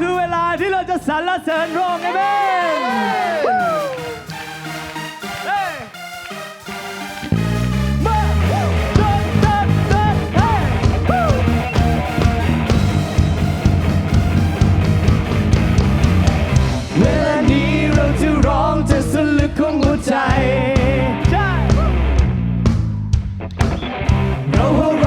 คือเวลาที่เราจะสรรเสริญพระองค์เอเมนเฮ้ยมาเดินเดินเดินเฮ้ยวู้เวลานี้เราจะร้องจะสลึกของหัวใจ ใช่ เราหัว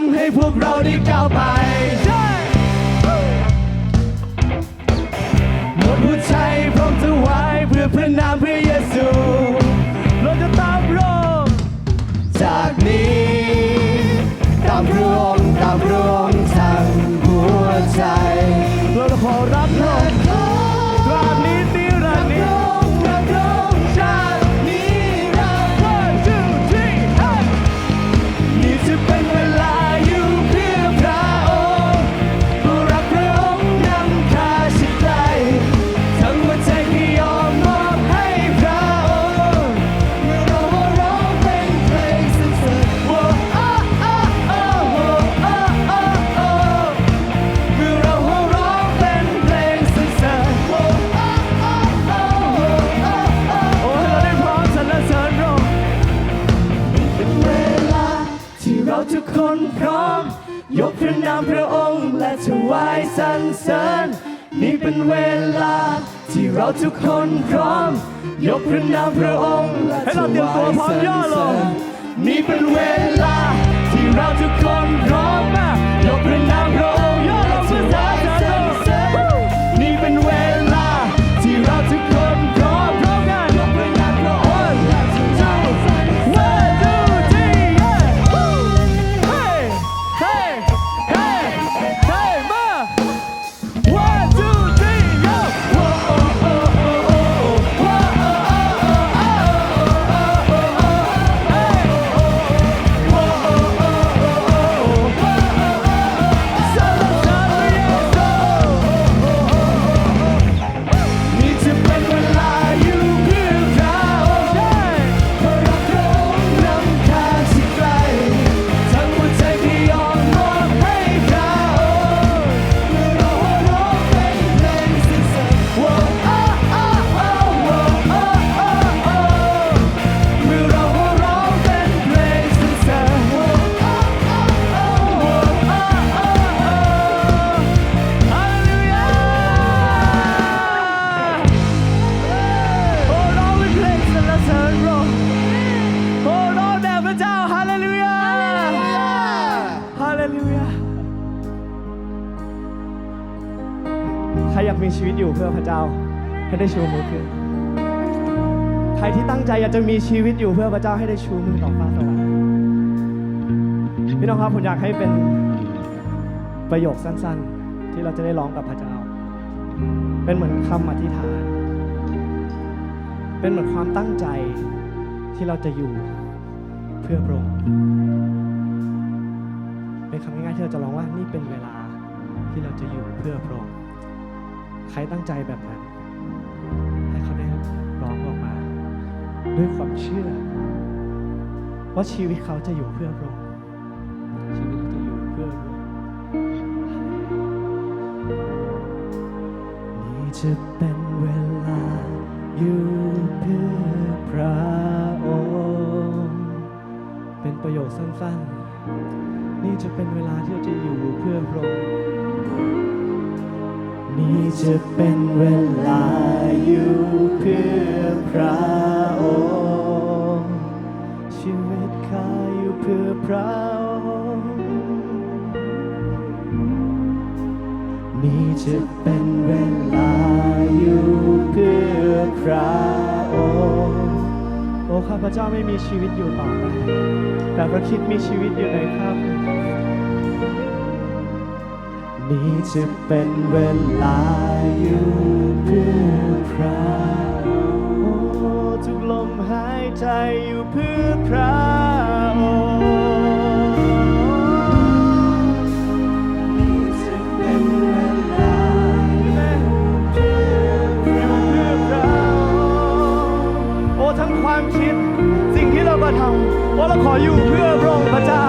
ำให้พวกเราได้ก้าวไปหมดหัวใจพร้อมถวายเพื่อพระนามพระเยซูเราจะตามพระองค์จากนี้ ตามพระองค์ตามพระองค์ทั้งหัวใจ เราจะขอรับพระองค์ ทุกคนพร้อม ยกพระนามพระองค์และถวายสรรเสริญ นี่เป็นเวลา ที่เราทุกคนพร้อม ยกพระนามพระองค์และถวายสรรเสริญนี่เป็นเวลา ที่เราทุกคนพร้อม ใครอยากมีชีวิตอยู่เพื่อพระเจ้า ให้ได้ชูมือขึ้น ใครที่ตั้งใจอยากจะมีชีวิตอยู่เพื่อพระเจ้าให้ได้ชูมือต่อฟ้าสวรรค์พี่น้องครับผมอยากให้เป็นประโยคสั้น ๆ ที่เราจะได้ร้องกับพระเจ้า เป็นเหมือนคำอธิษฐาน เป็นเหมือนความตั้งใจที่เราจะอยู่เพื่อพระองค์เป็นคำง่ายๆที่เราจะร้องว่านี่เป็นเวลาที่เราจะอยู่เพื่อพระองค์ ใครตั้งใจแบบนั้น ให้เขาได้ร้องออกมา ด้วยความเชื่อ ว่าชีวิตเขาจะอยู่เพื่อพระองค์ชีวิตเราจะอยู่เพื่อพระองค์นี่จะเป็นเวลาอยู่เพื่อพระองค์เป็นประโยคสั้นๆ นี่จะเป็นเวลาที่เราจะอยู่เพื่อพระองค์ นี่จะเป็นเวลาอยู่เพื่อพระองค์ ชีวิตข้าอยู่เพื่อพระองค์ นี่จะเป็นเวลาอยู่เพื่อพระองค์ โอ้ข้าพเจ้าไม่มีชีวิตอยู่ต่อไป แต่พระคิดมีชีวิตอยู่ในข้าพเจ้า นี่จะเป็นเวลาอยู่เพื่อพระโอ้ทุกลมหายใจอยู่เพื่อพระองค์นี่จะเป็นเวลาอยู่เพื่อพระองค์โอ้ทั้งความคิดสิ่งที่เรากระทำโอ้เราขออยู่เพื่อพระองค์พระเจ้า